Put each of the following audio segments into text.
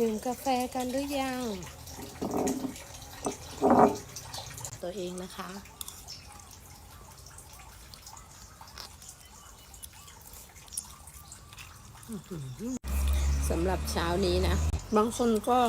ดื่มกาแฟกันหรือยัง ตัวเองนะคะ สำหรับเช้านี้นะ บางคนก็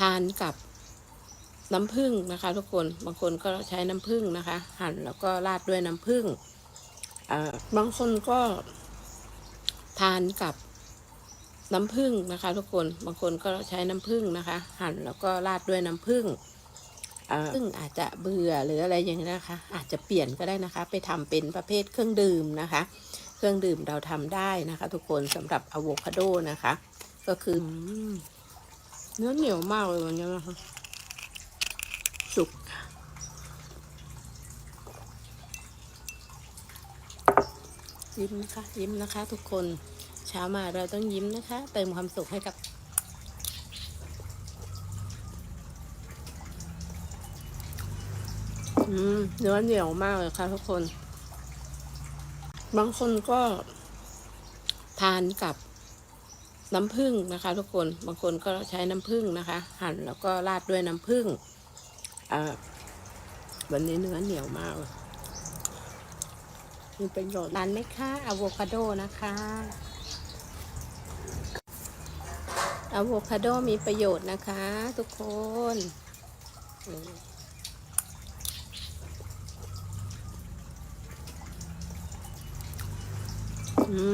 ทานกับน้ำผึ้งนะคะ ทุกคน บางคนก็ใช้น้ำผึ้งนะคะ หั่นแล้วก็ราดด้วยน้ำผึ้งบางคนก็ทานกับ น้ำผึ้งนะคะ ทุกคนบางคนก็ใช้น้ำผึ้งนะคะ หั่นแล้วก็ราดด้วยน้ำผึ้งอ่าซึ่งอาจจะเบื่อหรืออะไรอย่างนี้ยนะคะ อาจจะเปลี่ยนก็ได้นะคะ ไปทำเป็นประเภทเครื่องดื่มนะคะ เครื่องดื่มเราทำได้นะคะ ทุกคนสำหรับอะโวคาโดนะคะ ก็คืออเนื้อเหนียวมากเลยวันนี้นะคะสุกยิ้มนะคะ ยิ้มนะคะ ทุกคน เช้ามาเราต้องยิ้มนะคะ เติมความสุขให้กับ อืมเนื้อเหนียวมากเลยค่ะทุกคน บางคนก็ทานกับน้ำผึ้งนะคะ ทุกคน บางคนก็ใช้น้ำผึ้งนะคะ หั่นแล้วก็ราดด้วยน้ำผึ้งอ่าวันนี้เนื้อเหนียวมากเลยมีประโยชน์ทานไหมคะอะโวคาโดนะคะ อะโวคาโดมีประโยชน์นะคะ ทุกคนอื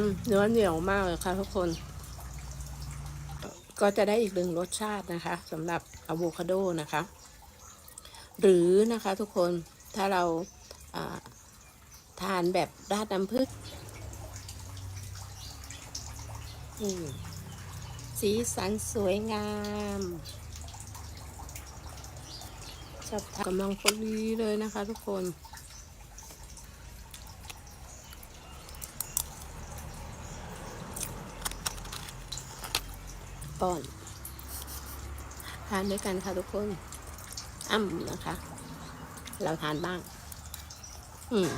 มเนื้อเหนียวมากเลยค่ะทุกคน ก็จะได้อีกหนึ่งรสชาตินะคะสำหรับอะโวคาโดนะคะ หรือนะคะทุกคนถ้าเราาทานแบบราดน้ำผึ้งอืม สีสันสวยงามชอบทานกำลังพอดีเลยนะคะทุกคน ป้อนทานด้วยกันค่ะทุกคนอ้ำนะคะ เราทานบ้าง อืม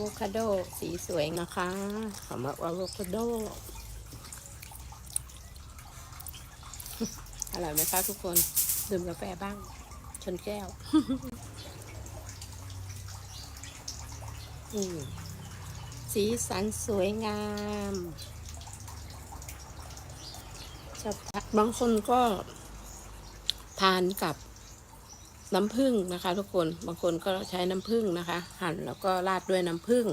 โวคาโดสีสวยนะคะสำหรับอะโวคาโด อร่อยไหมคะทุกคน ดื่มกาแฟบ้าง ชนแก้ว สีสันสวยงามชอบบางคนก็ทานกับ น้ำผึ้งนะคะ ทุกคนบางคนก็ใช้น้ำผึ้งนะคะ หั่นแล้วก็ราดด้วยน้ำผึ้ง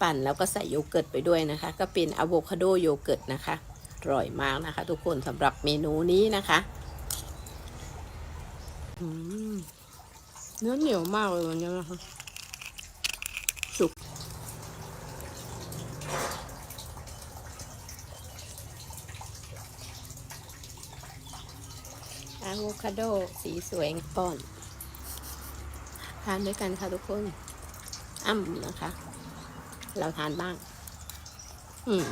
ปั่นแล้วก็ใส่โยเกิร์ตไปด้วยนะคะ ก็เป็นอะโวคาโดโยเกิร์ตนะคะอร่อยมากนะคะ ทุกคนสำหรับเมนูนี้นะคะเนื้อเหนียวมากเลยวันนี้นะคะสุก อะโวคาโดสีสวยป้อนทานด้วยกันค่ะทุกคนอ้ำนะคะ เราทานบ้าง อืม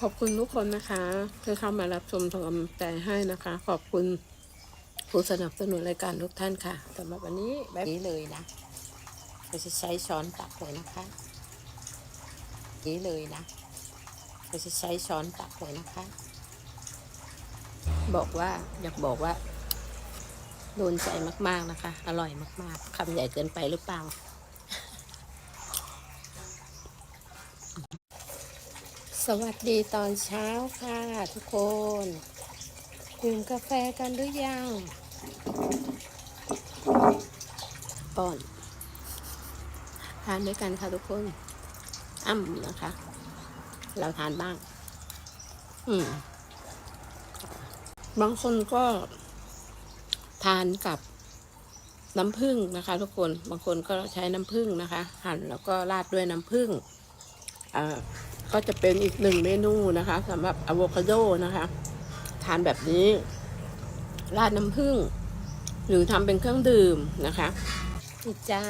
ขอบคุณทุกคนนะคะที่เข้ามารับชมส่งกำลังใจให้นะคะ ขอบคุณผู้สนับสนุนรายการทุกท่านค่ะสำหรับวันนี้แบบนี้เลยนะเราจะใช้ช้อนตักเลยนะคะนี้เลยนะเราจะใช้ช้อนตักเลยนะคะ บอกว่าอยากบอกว่า โดนใจมากๆนะคะ อร่อยมากๆคำใหญ่เกินไปหรือเปล่าสวัสดีตอนเช้าค่ะ ทุกคนดื่มกาแฟกันหรือยังป้อนทานด้วยกันค่ะทุกคน อ้ำนะคะ เราทานบ้าง อืม บางคนก็ทานกับน้ำผึ้งนะคะ ทุกคน บางคนก็ใช้น้ำผึ้งนะคะ หั่นแล้วก็ราดด้วยน้ำผึ้งอ่าก็จะเป็นอีกหนึ่งเมนูนะคะสำหรับอะโวคาโดนะคะ ทานแบบนี้ ราดน้ำผึ้งหรือทำเป็นเครื่องดื่มนะคะนี่จ้า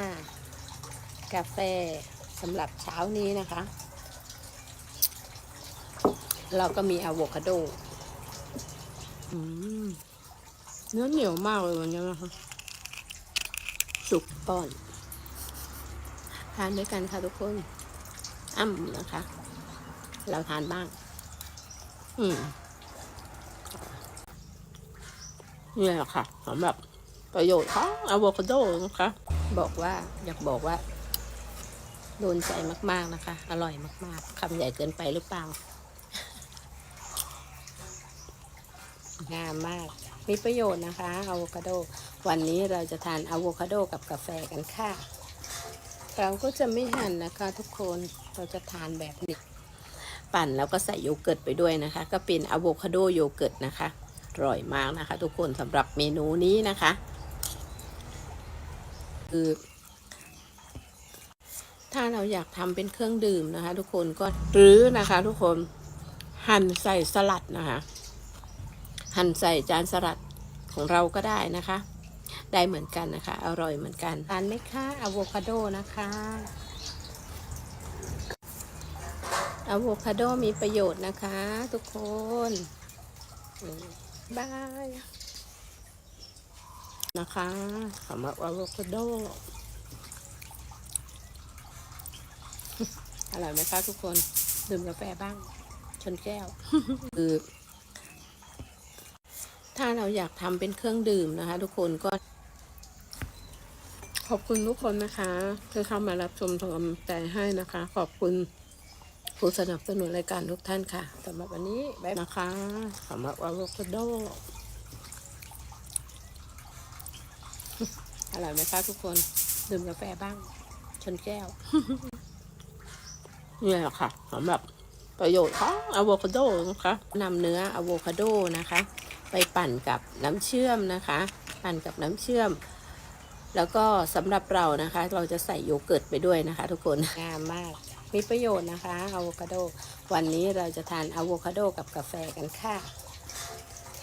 กาแฟสำหรับเช้านี้นะคะ เราก็มีอะโวคาโด เนื้อเหนียวมากเลยวันนี้นะคะ สุกป้อน ทานด้วยกันค่ะทุกคน อ้ำนะคะ เราทานบ้าง อืมนี่แหละค่ะสำหรับประโยชน์ของอะโวคาโดนะคะ บอกว่าอยากบอกว่า โดนใจมากๆนะคะ อร่อยมากๆคำใหญ่เกินไปหรือเปล่า งามมาก มีประโยชน์นะคะอะโวคาโด วันนี้เราจะทานอะโวคาโดกับกาแฟกันค่ะ เราก็จะไม่หั่นนะคะ ทุกคนเราจะทานแบบนี้ปั่นแล้วก็ใส่โยเกิร์ตไปด้วยนะคะ ก็เป็นอะโวคาโดโยเกิร์ตนะคะอร่อยมากนะคะ ทุกคนสำหรับเมนูนี้นะคะ คือถ้าเราอยากทำเป็นเครื่องดื่มนะคะ ทุกคนก็หรือนะคะ ทุกคนหั่นใส่สลัดนะคะ หั่นใส่จานสลัดของเราก็ได้นะคะ ได้เหมือนกันนะคะ อร่อยเหมือนกันทานไหมคะอะโวคาโดนะคะอะโวคาโดมีประโยชน์นะคะ ทุกคนอืมบายนะคะสำหรับอะโวคาโดอร่อยไหมคะทุกคน ดื่มกาแฟบ้าง ชนแก้วคือ ถ้าเราอยากทำเป็นเครื่องดื่มนะคะ ทุกคนก็ ขอบคุณทุกคนนะคะที่เข้ามารับชมส่งกำลังใจให้นะคะ ขอบคุณผู้สนับสนุนรายการทุกท่านค่ะสำหรับวันนี้บ๊ายบายนะคะสำหรับอะโวคาโดอร่อยไหมคะทุกคน ดื่มกาแฟบ้าง ชนแก้ว นี่แหละค่ะสำหรับประโยชน์ของอะโวคาโดนะคะนำเนื้ออะโวคาโดนะคะ ไปปั่นกับน้ำเชื่อมนะคะ ปั่นกับน้ำเชื่อม แล้วก็สำหรับเรานะคะ เราจะใส่โยเกิร์ตไปด้วยนะคะ ทุกคนงามมากมีประโยชน์นะคะอะโวคาโด วันนี้เราจะทานอะโวคาโดกับกาแฟกันค่ะ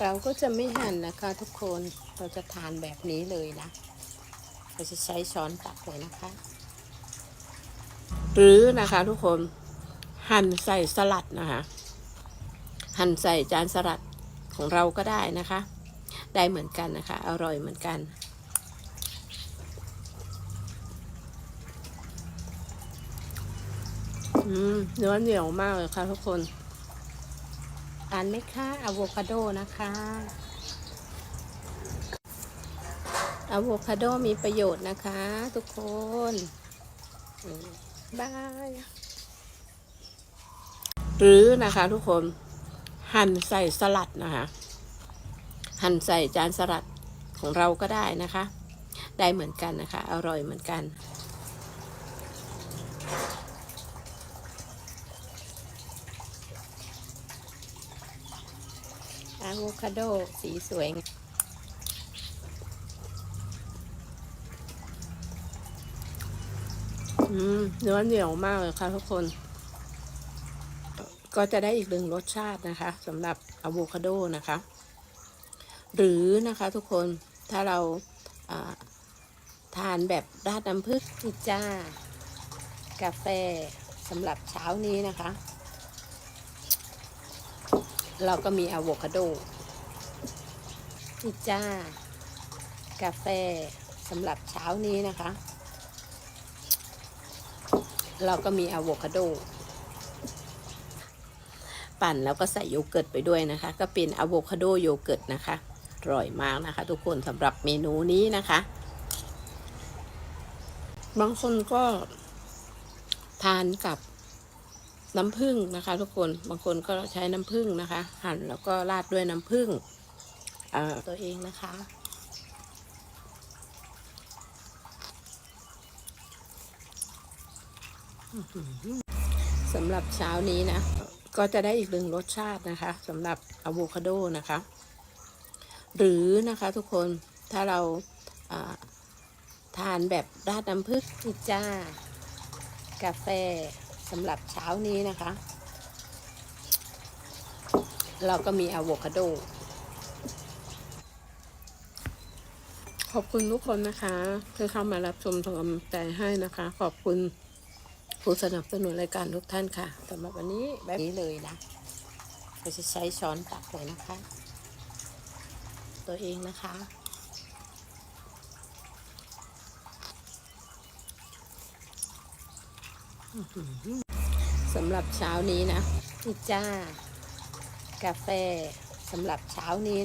เราก็จะไม่หั่นนะคะ ทุกคนเราจะทานแบบนี้เลยนะ เราจะใช้ช้อนตักเลยนะคะ หรือนะคะทุกคนหั่นใส่สลัดนะคะ หั่นใส่จานสลัด ของเราก็ได้นะคะ ได้เหมือนกันนะคะ อร่อยเหมือนกัน อืมเนื้อเหนียวมากเลยค่ะทุกคนทานไหมคะอะโวคาโดนะคะอะโวคาโดมีประโยชน์นะคะ ทุกคนบาย หรือนะคะทุกคน หั่นใส่สลัดนะคะ หั่นใส่จานสลัดของเราก็ได้นะคะ ได้เหมือนกันนะคะ อร่อยเหมือนกัน อะโวคาโดสีสวยอืมเนื้อเหนียวมากเลยค่ะทุกคน ก็จะได้อีกหนึ่งรสชาตินะคะสำหรับอะโวคาโดนะคะ หรือนะคะทุกคนถ้าเราทานแบบราดน้ำผึ้งนี่จ้า กาแฟสำหรับเช้านี้นะคะ เราก็มีอะโวคาโดนี่จ้า กาแฟสำหรับเช้านี้นะคะ เราก็มีอะโวคาโด ปั่นแล้วก็ใส่โยเกิร์ตไปด้วยนะคะ ก็เป็นอะโวคาโดโยเกิร์ตนะคะอร่อยมากนะคะ ทุกคนสำหรับเมนูนี้นะคะ บางคนก็ทานกับน้ำผึ้งนะคะ ทุกคนบางคนก็ใช้น้ำผึ้งนะคะ หั่นแล้วก็ราดด้วยน้ำผึ้งตัวเองนะคะสำหรับเช้านี้นะ ก็จะได้อีกหนึ่งรสชาตินะคะสำหรับอะโวคาโดนะคะ หรือนะคะทุกคนถ้าเราทานแบบราดน้ำผึ้งนี่จ้ากาแฟสำหรับเช้านี้นะคะ เราก็มีอะโวคาโด ขอบคุณทุกคนนะคะที่เข้ามารับชมส่งกำลังใจให้นะคะ ขอบคุณ ผู้สนับสนุนรายการทุกท่านค่ะสำหรับวันนี้แบบนี้เลยนะเราจะใช้ช้อนตักเลยนะคะ ตัวเองนะคะ สำหรับเช้านี้นะอิจ้ากาแฟสำหรับเช้านี้